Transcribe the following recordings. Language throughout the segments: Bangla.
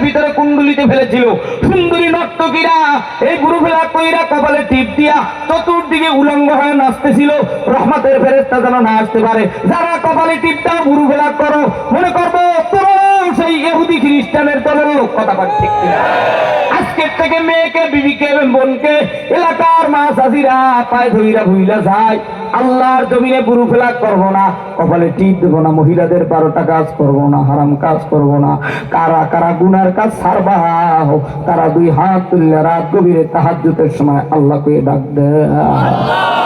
ভিতরে কুণ্ডুলিতে ফেলেছিল। সুন্দরী নর্তকীরা, এই গুরু ফেলা কইরা কপালে টিপ দিয়া চতুর্দিকে উলঙ্গ হয়ে নাচতেছিল। রহমতের ফেরেস্তা যেন না আসতে পারে। যারা কপালে করো। মনে করব সেই খ্রিস্টানের দলের লোক। কথা আজকের থেকে মেয়েকে, বিবিকে, বোনকে এলাকার মা চাষিরা পায়ে ভুইলা যায়। আল্লাহর জমিনে বুরু ফেলা করব না। কপালে টিপ দেবো না। মহিলাদের বারোটা কাজ করব না, হারাম কাজ করব না। কারা কারা গুনার কাজ সারবাহ। তারা দুই হাত তুললে রাত গভীরে তাহাজ্জুতের সময় আল্লাহকে ডাক দেয়।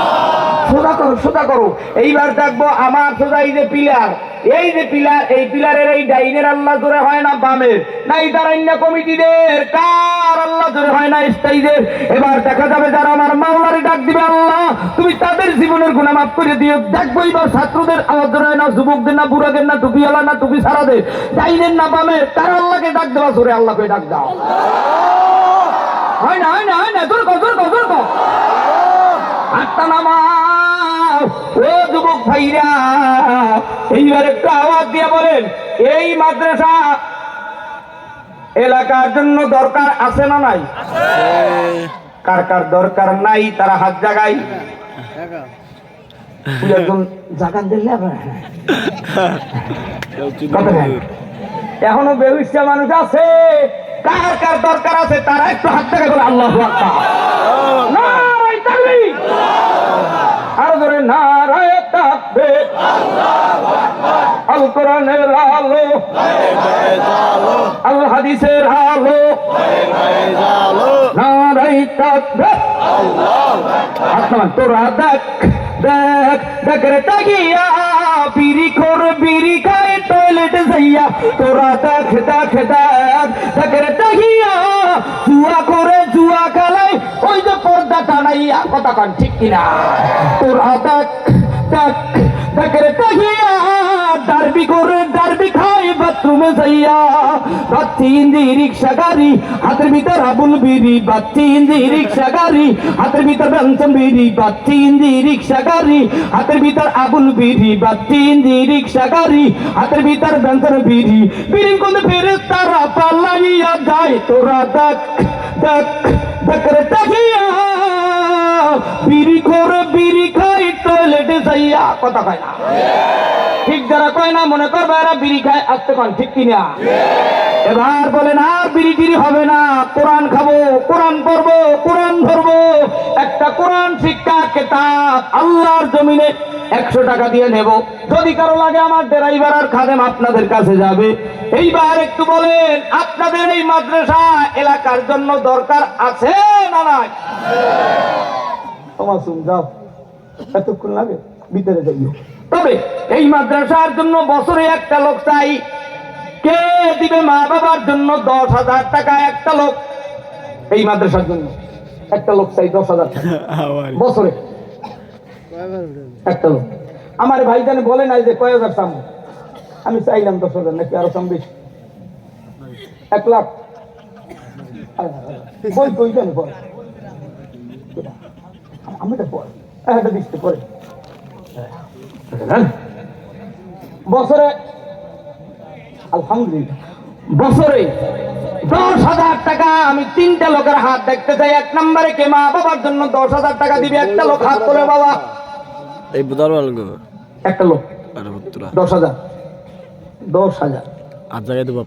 সোজা করো সোজা করো। এইবার দেখব আমার সোজা এই যে পিলার। এই যে পিলার, এই পিলারের এই ডাইনের আল্লাহ জোরে হয় না বামের না এই দাঁড়াইনা কমিটিদের, কার আল্লাহ জোরে হয় না স্থায়ীদের এবার দেখা যাবে যারা আমার মাওলারে ডাক দিবে আল্লাহ, তুমি তাদের জীবনের গুণা মাফ করে দিও। দেখব এবার ছাত্রদের আওয়াজ জোরে হয় না, যুবকদের না, বুড়াদের না, টুপিওয়ালা না, টুপি সারাদের ডাইনের না বামের তারা আল্লাহকে ডাক দেওয়া জোরে, আল্লাহকে ডাক দাও। হয় না হয় না হয় না, জোর কর জোর কর জোর কর। ও যুবক ভাইরা এইবার একটু আওয়াজ দিয়ে বলেন, এই মাদ্রাসা এলাকার জন্য দরকার আছে না নাই? কার কার দরকার নাই, তারা হাত জাগান দিলে। এখনও বেউসা মানুষ আছে। কার কার দরকার আছে, তারা একটু হাত জাগাই বলে, আল্লাহ আর ধরে, নারায় তাকবীর আল কোরআনের আলো। আল হাদিসের আলো। তাকবীর আসমান তোরা দেখ দেখ দেখ রে তাকিয়া। বিড়ি বিড়ি টয়লেটে যাইয়া। তোরা দেখ দেখ দেখ দেখ রে তাকিয়া। জুয়া করে জুয়া খেলাই ওই যে পর্দা টানাইয়া। কথা কান ঠিক কিনা? তোরা দেখ বাথরুমে যাইয়া বাচ্চি ইন্দি রিক্সা গাড়ি হাতের ভিতর আবুল বিড়ি বাচ্চি ইন্দি রিক্সা গাড়ি হাতের ভিতর ব্যঞ্চন বিড়ি বাচ্চি ইন্দি রিক্সা গাড়ি হাতের ভিতর আবুল বিড়ি বাচ্চি ইন্দি রিক্সা গাড়ি হাতের ভিতর ব্যঞ্চন বিড়ি বিড়ি কোন ফেরে তারা পাল্লাইয়া যায় তোরা দেখ দেখ দেখ রে তাকিয়া বিড়ি করে বিড়ি খাই টয়লেটে যাইয়া কথা কয় না ঠিক যারা কয় না, মনে করবে এরা বিড়ি খায় আসতে পান ঠিক কিনা? এবার বলেন আর বিড়ি টিড়ি হবে না, কোরআন খাব, কোরআন পড়ব, কোরআন ধরবো। একটা কোরআন শিক্ষা কেতাব আল্লাহর জমিনে একশো টাকা দিয়ে নেব। যদি কারও লাগে আমার ড্রাইভার আর খাদেম আপনাদের কাছে যাবে। এইবার একটু বলেন, আপনাদের এই মাদ্রাসা এলাকার জন্য দরকার আছে না নাই? তোমার শুন, যাও। এতক্ষণ লাগে, ভিতরে যাইও। তবে এই মাদ্রাসার জন্য বছরে একটা লোক চাই। কে দিবে মা বাবার জন্য দশ হাজার টাকা একটা লোক? এই মাদ্রাসার জন্য একটা লোক চাই দশ হাজার টাকা। বছরে একটা লোক। আমার ভাই জানে বলে নাই যে কয় হাজার সামনে আমি চাইলাম দশ হাজার নাকি আরও কম বেশি? এক লাখ। বই কই আমি তো পড়। একটা দিচ্ছে পরে বছরে আলহামদুলিল্লাহ বছরে দশ হাজার টাকা আমি তিনটা লোকের হাত দেখতে চাই। এক নম্বরে কে মা বাবার জন্য দশ হাজার টাকা দিবে? একটা লোক হাত করে বাবা। এই একটা লোক। দশ হাজার। দশ হাজার। আর জায়গায় দেবো।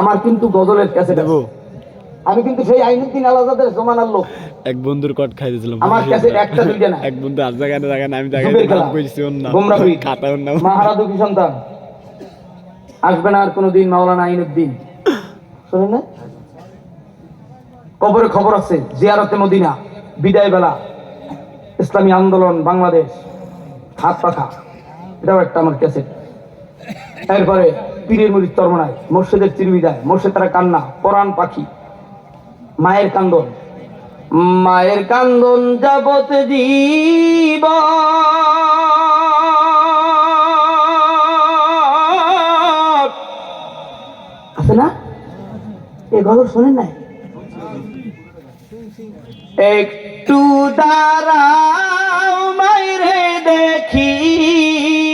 আমার কিন্তু গজলের কাছে দেবো। আমি কিন্তু সেই আইনুদ্দিন আলাদাদের জমানার লোক। এক বন্ধুর কট খাই দিয়েছিলাম আমার কাছে একটা দুইটা না এক বন্ধু আর জায়গায় না জায়গায় আমি জায়গায় দুবের খেলা। নাম কইছি ওর নাম। খাতা ওর নাম মাহারা দুঃখী সন্তান? আসবে না আর কোনোদিন মাওলানা আইনুদ্দিন শোনেন না? কবরে খবর আছে জিয়ারতে মদিনা বিদায় বেলা ইসলামী আন্দোলন বাংলাদেশ হাত পাখা। এটাও একটা আমার ক্যাসেট এরপরে পীরের মুড়ির তর্মনায় মোর্শেদের চিরবিদায় মোর্শেদ তারা কান্না পরাণ পাখি মায়ের কান্দন। মায়ের কান্দন যাবত জীব। আছে না? এ গল্প শোনেন নাই? একটু দাঁড়াও মাইরে দেখি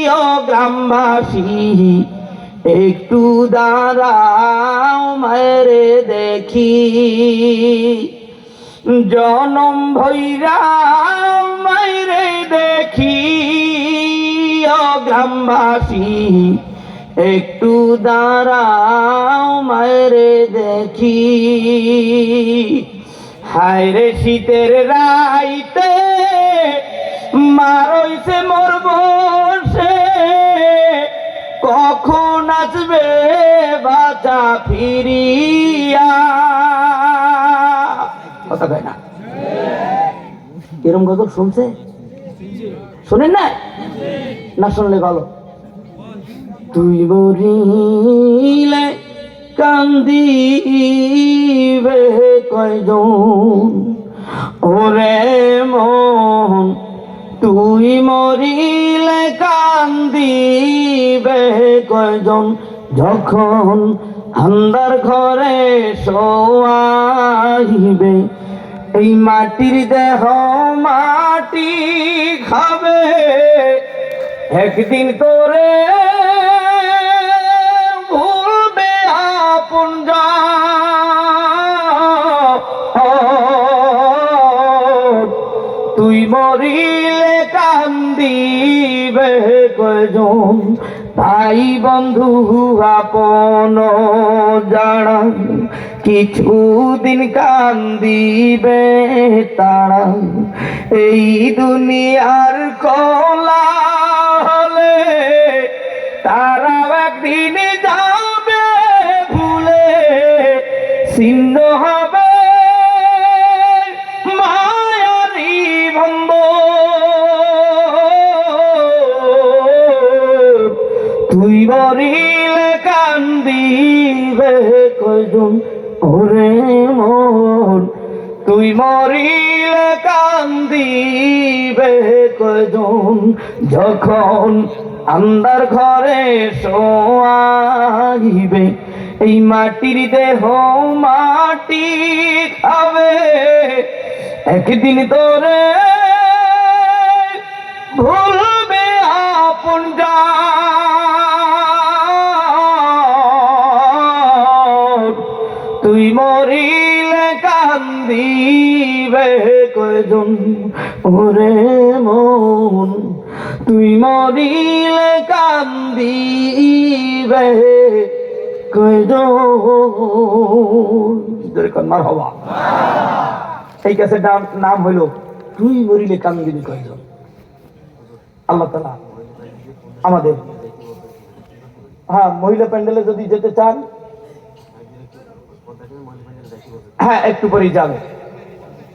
ও গ্রামবাসী। একটু দাঁড়াও মায়েরে দেখি। জনম ভৈরা দেখি গ্রামবাসী একটু দাঁড়াও মায়েরে দেখি। হায় রে শীতের রাইতে মারইছে মোর বসে। কখন আসবে বাচ্চা ফিরিয়া? এরম গজল শুনছে? শোনেন না? না শুনলে ভালো। তুই মরিলে কান্দিবে কয়জন? ওরে মন, তুই মরিলে কান্দিবে কয়জন? যখন আন্দার ঘরে শোয়াইবে এই মাটির দেহ মাটি খাবে। একদিন তোরে ভুলবে আপন তুই মরিলে কান্দিবে কজন ভাই বন্ধু আপন জানা কিছুদিন কান্দিবে তারা এই দুনিয়ার কলা হলে তারা একদিন যাবে ভুলে সিন্ধ হবে বরিলে কান্দিবে কজন ওরে মন, তুই মরিলে কান্দিবে যখন আন্দার ঘরে শোয়াইবে এই মাটির দেহ মাটি খাবে। একদিন তোরে ভুলবে মরিলে কান্দিবে কজন ওরে মন, তুই মরিলে কান্দিবে কজন মার হবা এই কাছে নাম নাম হইল, তুই মরিলে কান্দিবি কয়জন? আল্লাহ তালা আমাদের হ্যাঁ মহিলা প্যান্ডেলে যদি যেতে চান হ্যাঁ একটু পরেই যাবে।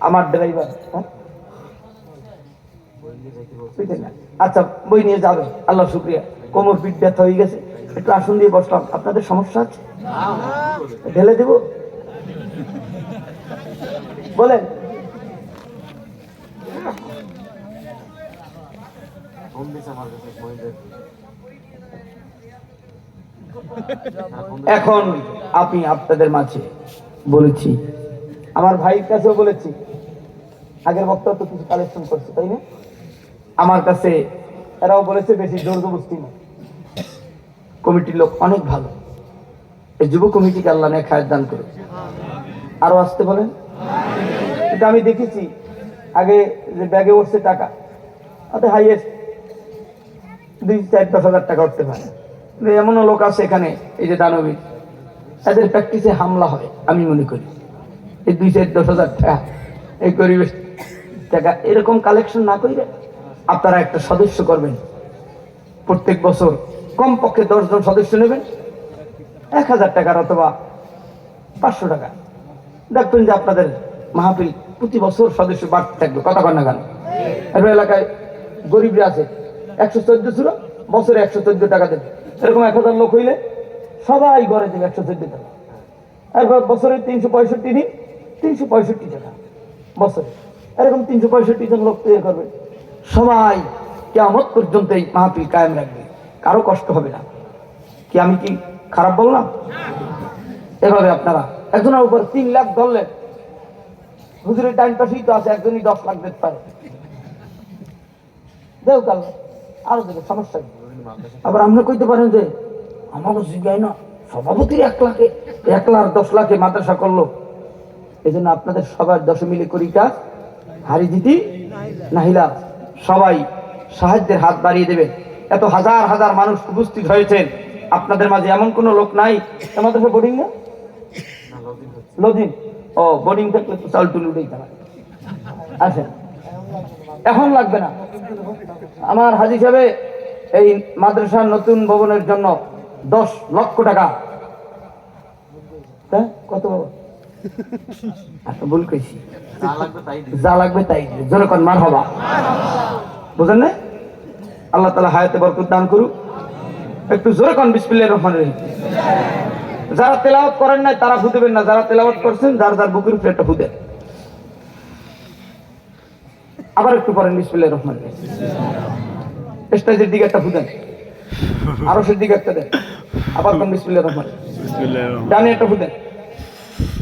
আমার ড্রাইভার হ্যাঁ? আচ্ছা বই নিয়ে যাবে। আল্লাহ শুক্রিয়া। কোমর পিঠ ব্যথা হয়ে গেছে। একটু আসন দিয়ে বসলাম। আপনাদের সমস্যা আছে? ঢেলে দেব? বলেন। এখন আপনি আপনাদের মাঝে বলেছি। আমার ভাইয়ের কাছেও বলেছি। আগের বক্তব্য তো কিছু কালেকশন করছে, তাই না? আমার কাছে এরাও বলেছে বেশি জোর জবস্তি না। কমিটির লোক অনেক ভালো। এই যুব কমিটিকে আল্লাহ নেয় খায়ের দান করে আরও আসতে বলেন? কিন্তু আমি দেখেছি, আগে যে ব্যাগে উঠছে টাকা, তাতে হাইয়েস্ট দুই, চার দশ হাজার টাকা উঠতে পারে। এমনও লোক আছে এখানে, এই যে দানবী তাদের প্র্যাকটিসে হামলা হয়। আমি মনে করি। এই দুই চার দশ হাজার টাকা, এই পরিবেশ টাকা, এরকম কালেকশন না করে আপনারা একটা সদস্য করবেন। প্রত্যেক বছর কমপক্ষে দশজন সদস্য নেবেন। এক হাজার টাকার অথবা পাঁচশো টাকা। দেখবেন যে আপনাদের মাহফিল প্রতি বছর সদস্য বাড়তে থাকবে, কথা কন না কেন? এবার এলাকায় গরিবরা আছে, একশো চোদ্দ ছিল, বছরে একশো চোদ্দ টাকা দেবে। এরকম এক হাজার লোক হইলে সবাই ঘরে দেবে একশো চোদ্দ টাকা। এরপর বছরে তিনশো পঁয়ষট্টি দিন, তিনশো পঁয়ষট্টি টাকা। বছরে। এরকম তিনশো পঁয়ষট্টি জন লোক তৈরি করবে। সবাই কেমন পর্যন্ত এই মাহফিল কায়েম রাখবে। কারও কষ্ট হবে না। কি আমি কি খারাপ বললাম? এভাবে আপনারা একজনের উপর তিন লাখ ধরলেন। হুজুরের টাইম পাশেই তো আছে, একজনই দশ লাখ দিতে পারে। দেও কাল আরও দেবে, সমস্যা? আবার আপনি কইতে পারেন যে, আমাকে জিজ্ঞাই না। সভাপতির এক লাখে, এক লাখ, দশ লাখে মাদ্রাসা করল। এই জন্য আপনাদের সবার দশে মিলে কাজ। হারি দিতি নাহিলা। সবাই সাহায্যের হাত বাড়িয়ে দেবেন এত হাজার হাজার মানুষ উপস্থিত হয়েছেন। আপনাদের মাঝে এমন কোনো লোক নাই। আমাদের বোর্ডিং না? লদিন। ও বোর্ডিং থাকলে তো চাল টুল উঠেই তারা। আসেন। এখন লাগবে না। আমার হাজি সাহেবে, এই মাদ্রাসার নতুন ভবনের জন্য দশ লক্ষ টাকা। হ্যাঁ? কত আচ্ছা ভুল কইছি। যা লাগবে তাই দিবে। জোরে কন মার হবা বুঝেন না আল্লাহ তালা হায়াতে বরকত দান করুক। একটু জোরে কন বিসমিল্লাহির রহমানির রহিম। যারা তেলাওয়াত করেন নাই তারা ফুদেবেন না। যারা তেলাওয়াত করছেন যার যার বুকের উপরে একটা ফুদেন আবার একটু পরেন বিসমিল্লাহির রহমানির রহিম। স্টেজের দিকে একটা ফুদেন আরশের দিকে একটা দেন। আবার কোন বিসমিল্লাহির রহমানির রহিম। বিসমিল্লাহির রহমানির ডানে একটা ফুদেন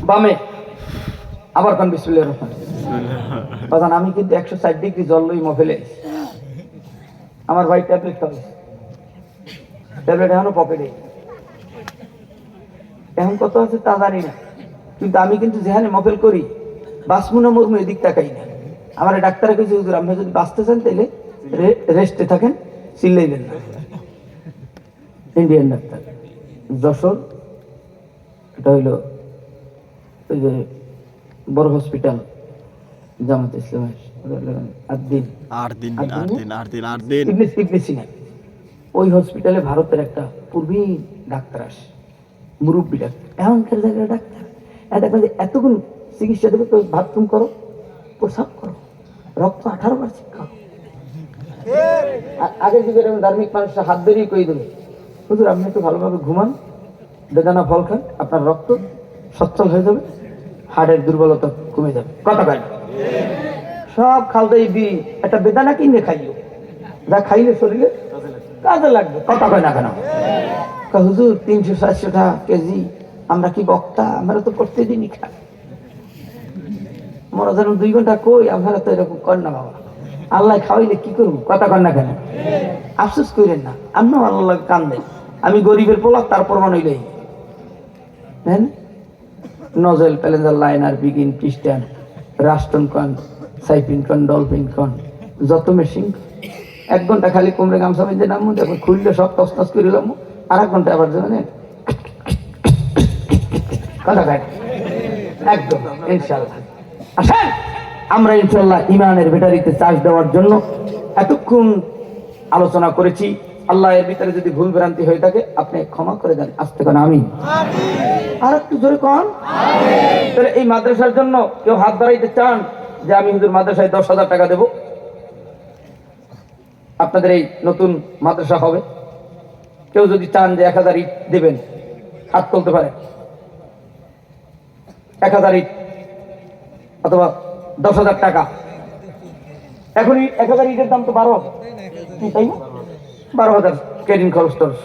বামে। আবার কোন বিসমিল্লাহির রহমানির রহিম। রহিম। বাজান আমি কিন্তু একশো ষাট ডিগ্রি জল লই মফেলে আমার ভাই ট্যাবলেট খাওয়াই ট্যাবলেট এখনও পকেটে এখন কত আছে তা জানি না। কিন্তু আমি কিন্তু যেখানে মফেল করি বাসমুনা মুরমু এদিক তাকাই না। আমার ডাক্তার কাছে হুজুর আপনি যদি বাঁচতে চান তাহলে রেস্টে থাকেন চিল্লাইবেন না। ইন্ডিয়ান ডাক্তার যশোর এটা হইল ওই যে বড় হসপিটাল জামাত ইসলামের ওই হসপিটালে ভারতের একটা পূর্বী ডাক্তার আসে মুরব্বী ডাক্তার। এমনকার জায়গায় ডাক্তার। দেখবেন যে এতক্ষণ চিকিৎসা দেবে তো বাথরুম করো প্রসাব করো রক্ত আঠারো বার চেক করো। আ- যুগের ধার্মিক মানুষরা হাত বেরিয়ে কই দেবে? হুজুর, আপনি একটু ভালোভাবে ঘুমান। বেদানা ফল খান, আপনার রক্ত সচ্ছল হয়ে যাবে, হাড়ের দুর্বলতা কমে যাবে। কথা পাই সব খালদাই বি একটা বেদানা কিনে খাইও। যা খাইলে শরীরে কাজে লাগবে। কথা কয় না কেন? হুজুর, তিনশো চারশো টাকা কেজি, আমরা কি বক্তা? আমরা তো প্রত্যেকদিনই খাই। মোরা যেন দুই ঘণ্টা কই, আপনারা তো এরকম কর না বাবা। আল্লাহ খাওয়াইলে কি করব? কথা কর না কেন? আফসোস করেন না। আমিও আল্লাহ কান্দেন আমি গরিবের পোলা তার প্রমাণ হইলেই। হ্যাঁ? নজেল, প্যালেঞ্জার, লাইনার, বিগিন খ্রিস্টান রাষ্ট্রন কন সাইপিন কন, ডলফিন কন, যত মেশিন। এক ঘণ্টা খালি কুমড়ে গামছা বেঁধে নামবো, তারপর খুললে সব তস তস করে লামবো। আর এক ঘণ্টা আবার যাবেন কথা একদম ইনশাল্লাহ আসেন! আমরা ইনশাল্লাহ ইমানের ব্যাটারিতে চার্জ দেওয়ার জন্য এতক্ষণ আলোচনা করেছি। আল্লাহ এর ভিতরে যদি ভুল ভ্রান্তি হয়ে থাকে, আপনি ক্ষমা করে দেন। আসতে কেন আমি আর একটু জোরে কন। তাহলে এই মাদ্রাসার জন্য কেউ হাত বাড়াইতে চান যে আমি হুজুর মাদ্রাসায় দশ হাজার টাকা দেব? আপনাদের এই নতুন মাদ্রাসা হবে। কেউ যদি চান যে এক হাজার ইট দেবেন, হাত তুলতে পারে। এক হাজার ইট অথবা দশ হাজার টাকা। এখনই এক হাজার ইটের দাম তো বারো। তাই না? বারো হাজার কেরিং খরচ টরচ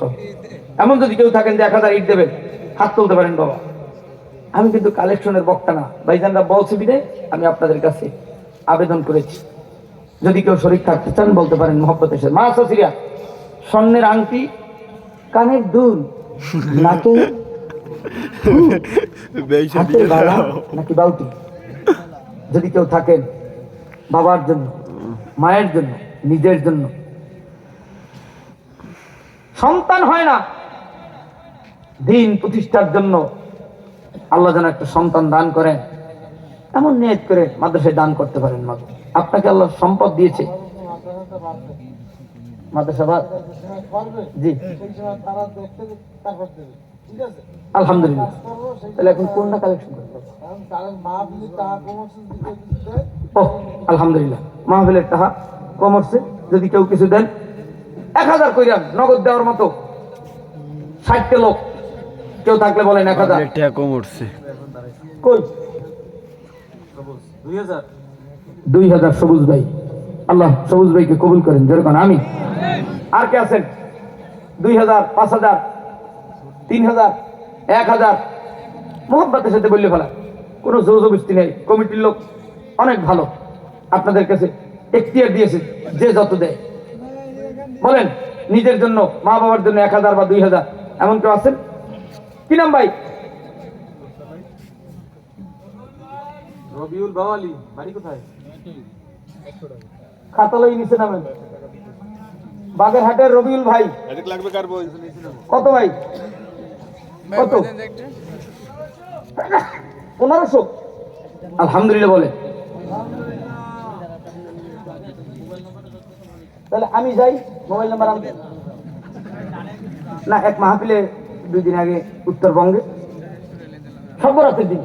এমন যদি কেউ থাকেন যে এক হাজার ইট দেবেন হাত তুলতে পারেন বাবা। আমি কিন্তু কালেকশনের বক্তা না। ভাইজানরা বলছে বিদে আমি আপনাদের কাছে আবেদন করেছি। যদি কেউ শরীর থাকতে চান বলতে পারেন মোহব্বত এসে। মা সসিরিয়া স্বর্ণের আংটি কানের দুল নাকে নাকি বাউটি যদি কেউ থাকেন বাবার জন্য মায়ের জন্য নিজের জন্য সন্তান হয় না। দিন প্রতিষ্ঠার জন্য আল্লাহ যেন একটা সন্তান দান করেন এমন নিয়ত করে মাদ্রাসায় দান করতে পারেন মা আপনাকে আল্লাহ সম্পদ দিয়েছে। জি। আলহামদুলিল্লাহ। তাহলে এখন কোনটা কালেকশন আলহামদুলিল্লাহ। মাহফিলের টাকা কম হচ্ছে যদি কেউ কিছু দেন এক হাজার কইরাম নগদ দেওয়ার মতো ষাটটা লোক কেউ থাকলে বলেন এক হাজার। কম উঠছে। কই? দুই হাজার সবুজ ভাই। আল্লাহ সবুজ ভাইকে কবুল করেন যেরকম আমি আর কে আছেন? দুই হাজার পাঁচ হাজার তিন হাজার এক হাজার। মোহাম্মতের সাথে বললে ফেলা কোনো জৌজবস্তি নেই কমিটির লোক অনেক ভালো। আপনাদের কাছে এখতিয়ার দিয়েছে যে যত দেয়। বলেন নিজের জন্য মা বাবার জন্য এক হাজার বা দুই হাজার। এমন কেউ আছেন? কি নাম ভাই? রবিউল বাওয়ালি বাড়ি কোথায়? খাতালই নিচে নামেন। বাগেরহাটের রবিউল ভাই। লাগবে কার বই? কত ভাই? কত? পনেরোশো। আলহামদুলিল্লাহ বলে। তাহলে আমি যাই মোবাইল নাম্বার আমি না, এক মাহফিলে দুই দিন আগে উত্তরবঙ্গে। সর্বরাতের দিন।